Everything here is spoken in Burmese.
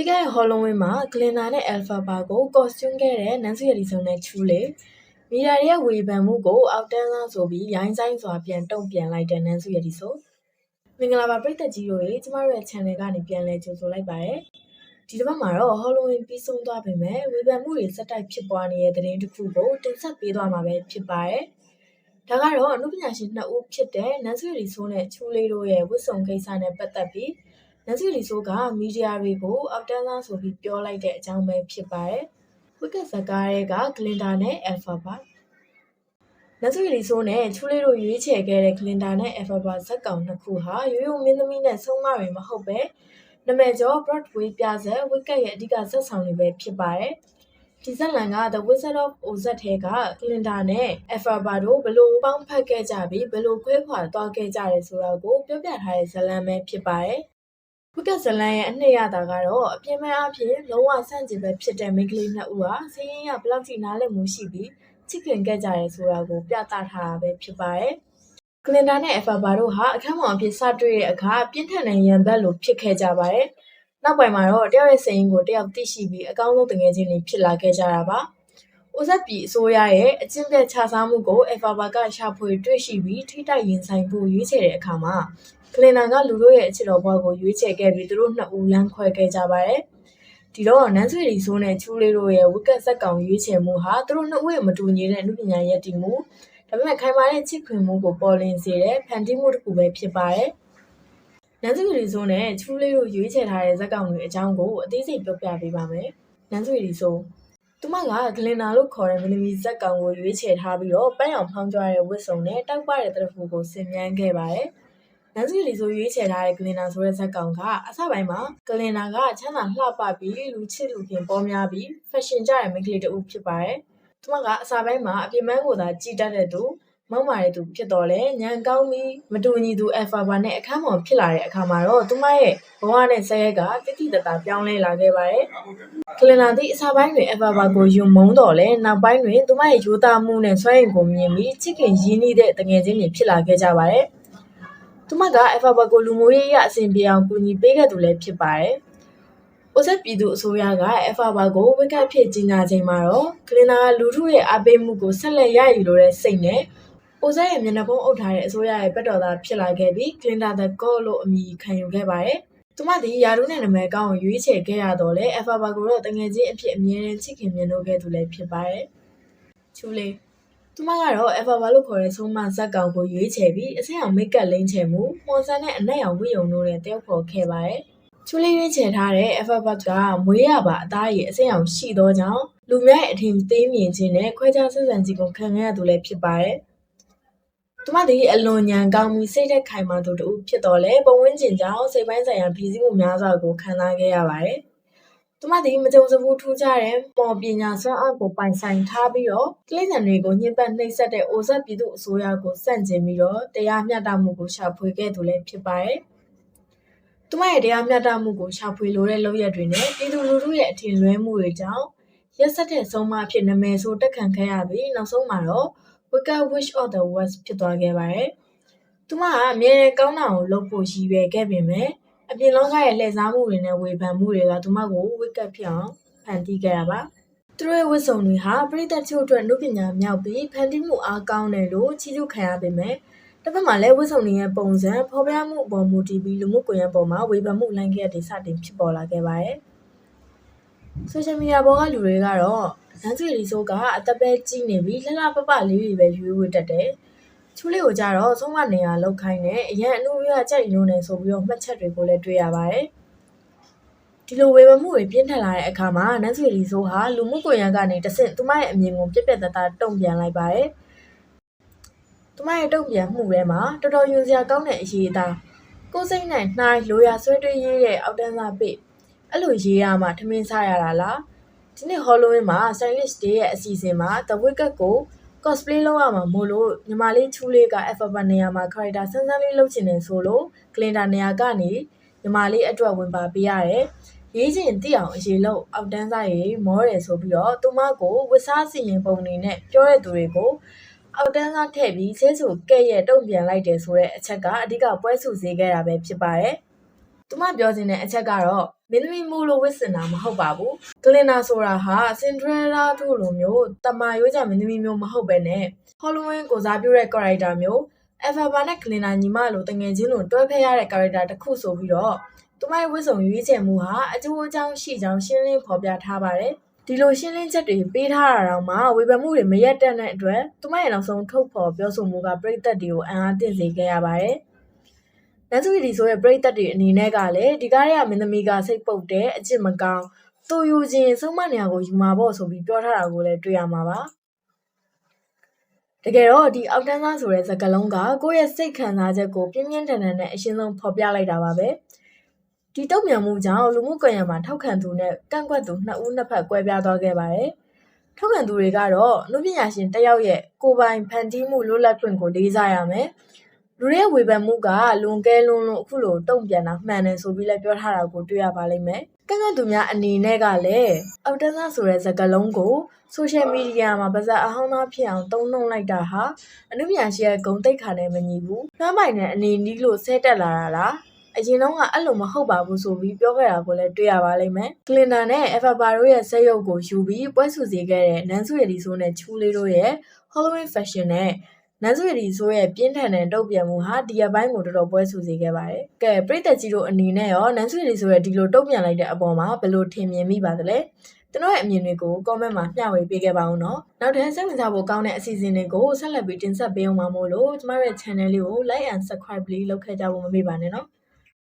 ပြီးခဲ့တဲ့ Halloween မှာ Glinda နဲ့ Elphaba ကို costume ခဲ့တဲ့နန်းစုရည်စုံနဲ့ Chule မီဒီယာတွေရဲ့ဝေဖန်မှုကို အောက်တန်းစားဆိုပြီးရိုင်းစိုင်းစွာပြန်တုံ့ပြန်လိုက်တဲ့နန်းစုရည်စုံမင်္ဂလာပါပရိသတ်ကြီးတို့ရေကျမတို့ရဲ့ channel ကနေပြန်လည်ကြိုဆိုလိုက်ပါတယ်ဒီတစ်ပတ်မှာတော့ Halloween ပြီးဆုံးသွားပြီမဲ့ဝေဖန်မှုတွေစက်တိုက်ဖြစ်ပွားနေတဲ့သတင်းတစ်ခုကိုတင်ဆက်ပေးသွားမှာပဲဖြစ်ပါတယ်ဒါကတော့အနုပညာရှင်နှစ်ဦးဖြစ်တဲ့နန်းစုရီဆိုးနဲ့ချူလေးတို့ရဲ့ဝတ်စုံကိစ္စနဲ့ပတ်သက်ပြီး နန်းစုရီဆိုးကမီဒီယာတွေကိုအောက်တန်းသားဆိုပြီးပြောလိုက်တဲ့အကြောင်းပဲဖြစ်ပါတယ်။ဝိကဇကားတွေကဂလင်ဒါနဲ့အယ်ဖာပါနန်းစုရီဆိုးနဲ့ချူလေးတို့ရွေးချယ်ခဲ့တဲ့ဂလင်ဒါနဲ့အယ်ဖာပါဇက်ကောင်နှစ်ခုဟာရိုးရိုးမင်းသမီးနဲ့ဆုံးမတွေမဟုတ်ပဲနမဲကျော် Broadway ပြဆက်ဝိကရဲ့အဓိကဇက်ဆောင်တွေပဲဖြစ်ပါတယ်။ဒီဇက်လန်က The Wizard of Oz ထဲကကလင်ဒါနဲ့ Elphaba တို့ဘလို့ပေါင်းဖက်ခဲ့ကြပြီးဘလို့ခွဲခွာသွားခဲ့ကြတယ်ဆိုတာကိုပြောပြထားတဲ့ဇာတ်လမ်းပဲဖြစ်ပါတယ်။ ဝိကဇလန်ရဲ့အနှစ်ရတာကတော့အပြင်းမဲ့အဖြစ်လုံးဝဆန့်ကျင်ပဲဖြစ်တဲ့မိန်းကလေးနှစ်ဦးဟာစည်ရင်ရဘလောက်ထိနားလည်မှုရှိပြီးချစ်ခင်ခဲ့ကြတယ်ဆိုတာကိုပြသထားတာပဲဖြစ်ပါတယ်။ကလင်ဒါနဲ့အဖာဘာတို့ဟာအခမ်းအနားအဖြစ်စတွေ့တဲ့အခါပြင်းထန်တဲ့ရန်ဘက်လိုဖြစ်ခဲ့ကြပါတယ်။နောက်ပိုင်းမှာတော့တယောက်ရဲ့စိတ်ရင်းကိုတယောက်သိရှိပြီးအကောင်းဆုံးတငယ်ချင်းတွေဖြစ်လာခဲ့ကြတာပါ။အိုဇက်ပြည်အစိုးရရဲ့အကျင့်ပြတ်ခြစားမှုကိုအယ်ဖာဘာကရှာဖွေတွေ့ရှိပြီးထိတိုက်ရင်ဆိုင်ဖို့ရွေးချယ်တဲ့အခါမှာ ကလင်နာကလူတို့ရဲ့အချစ်တော်ဘဝကိုရွေးချယ်ခဲ့ပြီးသူတို့နှစ်ဦးလမ်းခွဲခဲ့ကြပါတယ်။ဒီတော့နန်းဆွေရီဆိုးနဲ့ချူလေးတို့ရဲ့ဝိကက်ဇက်ကောင်ရွေးချယ်မှုဟာသူတို့နှစ်ဦးရဲ့မတူညီတဲ့အမှုပညာရည်တည်မှုဒါပေမဲ့ခိုင်မာတဲ့ချစ်ခွင်မှုကိုပေါ်လင်းစေတဲ့ဖန်တီးမှုတစ်ခုပဲဖြစ်ပါတယ်။နန်းစုရီဆိုးနဲ့ချူးလေးတို့ရွေးချယ်ထားတဲ့ဇက်ကောင်တွေအကြောင်းကိုအသေးစိတ်ပြောပြပေးပါမယ်။နန်းစုရီဆိုးသူမကဂလင်နာလို့ခေါ်တဲ့မီနီမီဇက်ကောင်ကိုရွေးချယ်ထားပြီးတော့ပန်းအောင်ဖောင်းကြွားတဲ့ဝတ်စုံနဲ့တောက်ပတဲ့တရဖူကိုဆင်မြန်းခဲ့ပါတယ်။ နန်းစုရီဆိုရွေးချယ်ထားတဲ့ဂလင်နာဆိုတဲ့ဇက်ကောင်ကအစပိုင်းမှာဂလင်နာကချမ်းသာလှပပြီးလူချစ်လူခင်ပေါ်များပြီးဖက်ရှင်ကြတဲ့မိန်းကလေးတဦးဖြစ်ပါတယ်။သူမကအစပိုင်းမှာအပြင်းပန်းကိုသာကြည်တတ်တဲ့သူမောက်မာတဲ့သူဖြစ်တော်လဲညံကောင်းပြီးမတူညီသူအယ်ဖာဘာနဲ့အခန်းပေါ်ဖြစ်လာတဲ့အခါမှာတော့သူမရဲ့ဘဝနဲ့ဆက်ရက်ကတိတိတတ်တာပြောင်းလဲလာခဲ့ပါတယ်။ကလင်လာသည့်အစာပိုင်းတွင်အယ်ဖာဘာကိုယုံမုန်းတော်လဲနောက်ပိုင်းတွင်သူမရဲ့ရိုးသားမှုနဲ့စွမ်းရည်ကိုမြင်ပြီးချစ်ခင်ရင်းနှီးတဲ့တငယ်ချင်းတွေဖြစ်လာခဲ့ကြပါတယ်။ သူမကအယ်ဖာဘာကိုလူမျိုးရေးအဆင်ပြေအောင်ကူညီပေးခဲ့သူလည်းဖြစ်ပါတယ်။အိုဆက်ပြည်သူအစိုးရကအဖာဘာကိုဝိကတ်ဖြစ်ကြီးညာချိန်မှာတော့ကလင်နာလူထုရဲ့အားပေးမှုကိုဆက်လက်ရယူလိုတဲ့စိတ်နဲ့။အိုဇက်ရဲ့မျက်နှာဖုံးအုပ်ထားတဲ့အစိုးရရဲ့ဘက်တော်သားဖြစ်လာခဲ့ပြီး Glinda the God လို့အမည်ခံယူခဲ့ပါတယ်။သူမသည်ယာရုနဲ့နာမည်ကောင်းကိုရွေးချယ်ခဲ့ရတော့လေ Elphaba ကိုတော့တငယ်ချင်းအဖြစ်အမြဲတမ်းချစ်ခင်မြတ်လို့ခဲ့သူလည်းဖြစ်ပါတယ်။ချူလေး သူမကတော့ Elphaba လို့ခေါ်တဲ့ဆုံးမဇက်ကောင်ကိုရွေးချယ်ပြီးအဆက်အောင်မိတ်ကပ်လိမ့်ချယ်မှုမှွန်ဆန်တဲ့အနက်ရောင်ဝိယုံတို့နဲ့တယောက်ဖော်ခဲ့ပါတယ်။ချူလေးရွေးချယ်ထားတဲ့ Elphaba ကမွေးရပါအသားရည်အဆက်အောင်ရှိသောကြောင့်လူများရဲ့အထင်သေးမြင်ခြင်းနဲ့ခွဲခြားဆက်ဆံခြင်းကိုခံရသူလည်းဖြစ်ပါတယ်။သူမသည်အလွန်ဉာဏ်ကောင်းပြီးစိတ်သက်ခိုင်မာသူတဦးဖြစ်တော်လဲပုံဝန်းကျင်ကြောင့်စိတ်ပိုင်းဆိုင်ရာပြည်စည်းမှုများစွာကိုခံစားခဲ့ရပါတယ်။ သူမသည်မကြုံစဘူးထူးခြားတဲ့ပေါ်ပညာစွမ်းအားကိုပိုင်ဆိုင်ထားပြီးတော့တိရစ္ဆာန်တွေကိုညှဉ်းပန်းနှိပ်စက်တဲ့အိုဇက်ပြည်သူအစိုးရကိုစန့်ကျင်ပြီးတော့တရားမျှတမှုကိုရှာဖွေခဲ့သူလည်းဖြစ်ပါတယ်။သူမရဲ့တရားမျှတမှုကိုရှာဖွေလိုတဲ့လုပ်ရက်တွေနဲ့ပြည်သူလူထုရဲ့အထင်လွဲမှုတွေကြောင့်ရက်စက်တဲ့ဆုံးမအဖြစ်နာမည်ဆိုတက်ခံခဲ့ရပြီးနောက်ဆုံးမှာတော့ Wicked Witch of the West ဖြစ်သွားခဲ့ပါတယ်။သူမကအမြဲတမ်းကောင်းတာကိုလုပ်ဖို့ရည်ရွယ်ခဲ့ပေမဲ့ အပြင်လောကရဲ့လှည့်စားမှုတွေနဲ့ဝေဖန်မှုတွေကသူမကို Wicked ဖြစ်အောင်ဖန်တီးခဲ့တာပါ။သူတို့ရဲ့ဝတ်စုံတွေဟာပရိသတ်ချုပ်အတွက်နှုတ်ပညာမြောက်ပြီးဖန်တီးမှုအားကောင်းတယ်လို့ချီးကျူးခံရပေမဲ့တစ်ဖက်မှာလည်းဝတ်စုံတွေရဲ့ပုံစံဖော်ပြမှုအပေါ်မူတည်ပြီးလူမှုကွန်ရက်ပေါ်မှာဝေဖန်မှုလိုင်းခဲ့တဲ့စတင်ဖြစ်ပေါ်လာခဲ့ပါတယ်။ social media ပေါ်ကလူတွေကတော့နန်းကျွေလီဆိုးကအသက်ပဲကြီးနေပြီလှလှပပလေးတွေပဲရွေးဝတ်တတ်တယ်။ ချူလေးကိုကြတော့ဆုံးမနေရလောက်ခိုင်းနဲ့အရန်အနုရကြိုက်လုံးနေဆိုပြီးတော့မှတ်ချက်တွေကိုလည်းတွေ့ရပါတယ်။ဒီလိုဝေဖန်မှုတွေပြင်းထန်လာတဲ့အခါမှာနန်းဆွေလီဆိုးဟာလူမှုကွန်ရက်ကနေတဆင့်သူမရဲ့အမြင်ကိုပြက်ပြက်သားသားတုံ့ပြန်လိုက်ပါတယ်။သူမရဲ့တုံ့ပြန်မှုထဲမှာတော်တော်ယဉ်စရာကောင်းတဲ့အရေးအသားကိုစိတ်နဲ့နှိုင်းလိုရာဆွဲတွေးရေးတဲ့အောက်တန်းသားပိအဲ့လိုရေးရမှထမင်းစားရတာလားဒီနေ့ Halloween မှာ Stylist Day ရဲ့အစီအစဉ်မှာ The Wicked ကို cosplay လုပ်ရမှာမို့လို့ညီမလေးချူလေးက Alphabet နေရာမှာ character စမ်းစမ်းလေးလုပ်ချင်တယ်ဆိုလို့ Glinda နေရာကနေညီမလေးအတွက်ဝင်ပါပေးရတယ်။ရေးချင်သိအောင်အရေးလို့အောက်တန်းစားရေးမောတယ်ဆိုပြီးတော့သူမကိုဝစ်စားစီရင်ပုံနေနဲ့ပြောတဲ့သူတွေကိုအောက်တန်းစားထည့်ပြီးဆဲဆူကဲ့ရဲ့တုံ့ပြန်လိုက်တယ်ဆိုတဲ့အချက်က အဓိကပွဲစုစည်းခဲ့တာပဲဖြစ်ပါတယ်။ သူမပြောချင်တဲ့အချက်ကတော့မင်းသမီးမိုးလို့ဝစ်စင်တာမဟုတ်ပါဘူးကလင်နာဆိုတာဟာစင်ဒရလာတို့လိုမျိုးတမာရိုးကြမင်းသမီးမျိုးမဟုတ်ပဲနဲ့ဟောလဝင်းကိုစားပြုတဲ့ character မျိုးအယ်ဖာဘာနဲ့ကလင်နာညီမလိုတငယ်ချင်းလိုတွဲဖက်ရတဲ့ character တစ်ခုဆိုပြီးတော့သူမရဲ့ဝစ်စုံရွေးချယ်မှုဟာအကျိုးအကြောင်းရှိကြောင်းရှင်းလင်းဖော်ပြထားပါတယ်ဒီလိုရှင်းလင်းချက်တွေပေးထားတာတော့မှဝေဖန်မှုတွေမရက်တက်တဲ့အတွက်သူမရဲ့နောက်ဆုံးထုတ်ဖော်ပြောဆိုမှုကပြည်သက်တွေကိုအံ့အားသင့်စေခဲ့ရပါတယ်။ နန်းစုရီဆိုရဲ့ပြည်သက်တွေအနေနဲ့ကလည်းဒီကားရဲ့မင်းသမီးကစိတ်ပုတ်တဲ့အကျင့်မကောင်းသူယူခြင်းဆုံးမနေရာကိုယူမှာပေါ့ဆိုပြီးပြောထားတာကိုလည်းတွေ့ရမှာပါ။တကယ်တော့ဒီအောက်တန်းသားဆိုတဲ့စကားလုံးကကိုယ့်ရဲ့စိတ်ခံစားချက်ကိုပြင်းပြင်းထန်ထန်နဲ့အရှင်းဆုံးဖော်ပြလိုက်တာပါပဲ။ဒီတုံ့ပြန်မှုကြောင့်လူမှုကွန်ရက်မှာထောက်ခံသူနဲ့ကန့်ကွက်သူနှစ်ဦးနှစ်ဖက်ကွဲပြားသွားခဲ့ပါတယ်။ထောက်ခံသူတွေကတော့လူပညာရှင်တစ်ယောက်ရဲ့ကိုယ်ပိုင်ဖန်တီးမှုလွတ်လပ်ခွင့်ကိုလေးစားရမယ်။ လူတွေရဲ့ဝေဖန်မှုကလွန်ကဲလွန်းလို့အခုလိုတုံ့ပြန်တာမှန်တယ်ဆိုပြီးလည်းပြောထားတာကိုတွေ့ရပါလိမ့်မယ်။ကန့်ကွက်သူများအနေနဲ့ကလည်းအောက်တန်းသားဆိုတဲ့စကားလုံးကိုဆိုရှယ်မီဒီယာမှာပါဇက်အဟောင်းသားဖြစ်အောင်သုံးနှုံလိုက်တာဟာအနုပညာရှင်ရဲ့ဂုဏ်သိက္ခာနဲ့မညီဘူး။နှမ်းပိုင်တဲ့အနေနီးလို့ဆဲတက်လာတာလား။အရင်တော့ကအဲ့လိုမဟုတ်ပါဘူးဆိုပြီးပြောခဲ့တာကိုလည်းတွေ့ရပါလိမ့်မယ်။ကလင်နာနဲ့အဖာဘာတို့ရဲ့ဇက်ရုပ်ကိုယူပြီးပွဲစုစည်းခဲ့တဲ့နန်းစုရည်ဒီဆိုနဲ့ချူလေးတို့ရဲ့ Halloween fashion နဲ့ နန်းစုရည်ဒီဆိုရဲ့ပြင်းထန်တဲ့တုပ်ပြန်မှုဟာဒီရက်ပိုင်းကိုတော်တော်ပွဲစုစည်းခဲ့ပါတယ်။ကဲပြည်သက်ကြီးတို့အနေနဲ့ရောနန်းစုရည်ဒီဆိုရဲ့ဒီလိုတုပ်ပြန်လိုက်တဲ့အပေါ်မှာဘယ်လိုထင်မြင်မိပါသလဲ။ကျွန်တော်ရဲ့အမြင်တွေကို comment မှာမျှဝေပေးခဲ့ပါဦးနော်။နောက်ထပ်စိတ်ဝင်စားဖို့ကောင်းတဲ့အစီအစဉ်တွေကိုဆက်လက်ပြီးတင်ဆက်ပေးအောင်ပါမို့လို့ကျမတို့ရဲ့ channel လေးကို like and subscribe လေးလုပ်ခဲ့ကြဖို့မမေ့ပါနဲ့နော်။